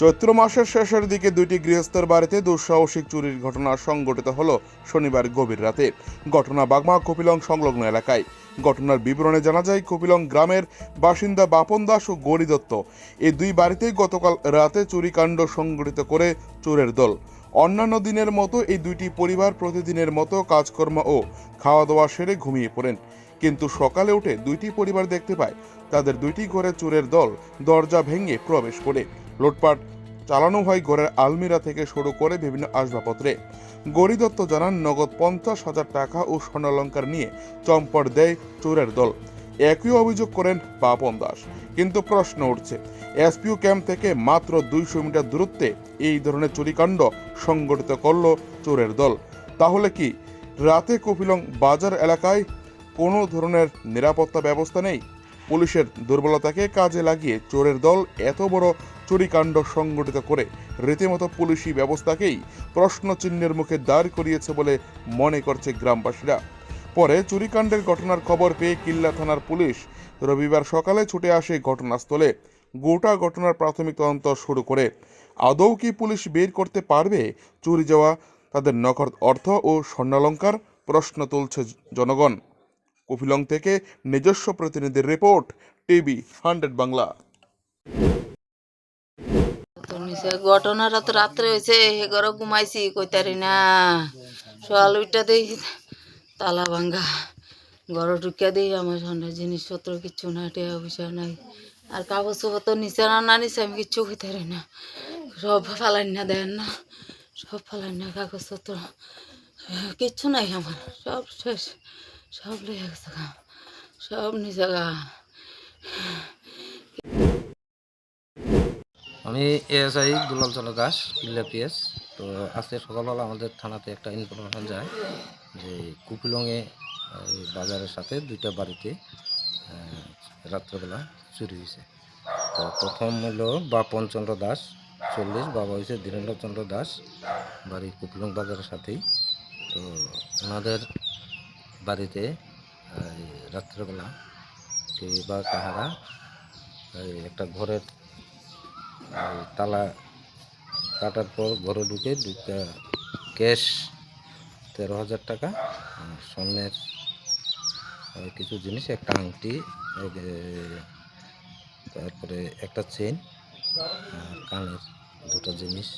চৈত্র মাসের শেষের দিকে দুইটি গৃহস্থের বাড়িতে দুঃসাহসিক চুরির ঘটনা সংঘটিত হল শনিবার গভীর রাতে। ঘটনা বাগমা কপিলং সংলগ্ন এলাকায়। ঘটনার বিবরণে জানা যায়, কপিলং গ্রামের বাসিন্দা বাপন দাস ও গৌরী দত্ত এই দুই বাড়িতেই গতকাল রাতে চুরিকাণ্ড সংঘটিত করে চোরের দল। অন্যান্য দিনের মতো এই দুইটি পরিবার প্রতিদিনের মতো কাজকর্ম ও খাওয়া দাওয়া সেরে ঘুমিয়ে পড়েন। কিন্তু সকালে উঠে দুইটি পরিবার দেখতে পায়, তাদের দুইটি ঘরে চোরের দল দরজা ভেঙে প্রবেশ করে। লুটপাট চালানো হয় ঘরের আলমিরা থেকে শুরু করে বিভিন্ন আসবাবপত্রে। গৌরী দত্ত জানান, নগদ পঞ্চাশ হাজার টাকা ও স্বর্ণালঙ্কার নিয়ে চম্পট দেয় চোরের দল। একই অভিযোগ করেন পাপন দাস। কিন্তু প্রশ্ন উঠছে, এসপিও ক্যাম্প থেকে মাত্র দুইশো মিটার দূরত্বে এই ধরনের চুরিকাণ্ড সংগঠিত করল চোরের দল। তাহলে কি রাতে কপিলং বাজার এলাকায় কোনো ধরনের নিরাপত্তা ব্যবস্থা নেই? পুলিশের দুর্বলতাকে কাজে লাগিয়ে চোরের দল এত বড় চুরিকাণ্ড সংগঠিত করে রীতিমতো পুলিশি ব্যবস্থাকেই প্রশ্নচিহ্নের মুখে দাঁড় করিয়েছে বলে মনে করছে গ্রামবাসীরা। পরে চুরিকাণ্ডের ঘটনার খবর পেয়ে কিল্লা থানার পুলিশ রবিবার সকালে ছুটে আসে ঘটনাস্থলে। গোটা ঘটনার প্রাথমিক তদন্ত শুরু করে। আদৌ কি পুলিশ বের করতে পারবে? চুরি যাওয়া, তাদের নগদ অর্থ ও স্বর্ণালঙ্কার? প্রশ্ন তুলছে জনগণ। কপিলং থেকে নিজস্ব প্রতিনিধির রিপোর্ট, টিভি হান্ড্রেড বাংলা। ঘটনাটা তো রাত্রে হয়েছে হে ঘরে ঘুমাইছি, কইতারি না। সকাল উঠটা দেই, তালা ভাঙ্গা। ঘর ঢুকিয়া দিই, আমার সন্ধ্যা জিনিসপত্র কিচ্ছু নাই টাকা পয়সা নাই। আর কাগজ পত্র নিচে না না নিচে আমি কিচ্ছু কইতারি না। সব ফালাই না, দেন না। সব ফালাই না, কাগজপত্র। কিচ্ছু নাই আমার, সব শেষ। সব লেগে গেছে সব নিচে গা। আমি এএসআই দুলাল চন্দ্র দাস কিল্লা পিএস। তো আজকে সকালবেলা আমাদের থানাতে একটা ইনফরমেশন যায় যে কুপিলংয়ে বাজারের সাথে দুইটা বাড়িতে রাত্রেবেলা চুরি হয়েছে। তো প্রথম হলো বাপন চন্দ্র দাস চল্লিশ, বাবা হয়েছে ধীরেন্দ্র চন্দ্র দাস, বাড়ি কুপিলং বাজারের সাথেই। তো ওনাদের বাড়িতে রাত্রেবেলা কে বা কাহারা একটা ঘরের এই তালা কাটার পর ঘরে ঢুকে দুটা ক্যাশ তেরো হাজার টাকা, আর স্বর্ণের আর কিছু জিনিস, একটা আংটি তারপরে একটা চেন আর কানের দুটো জিনিস।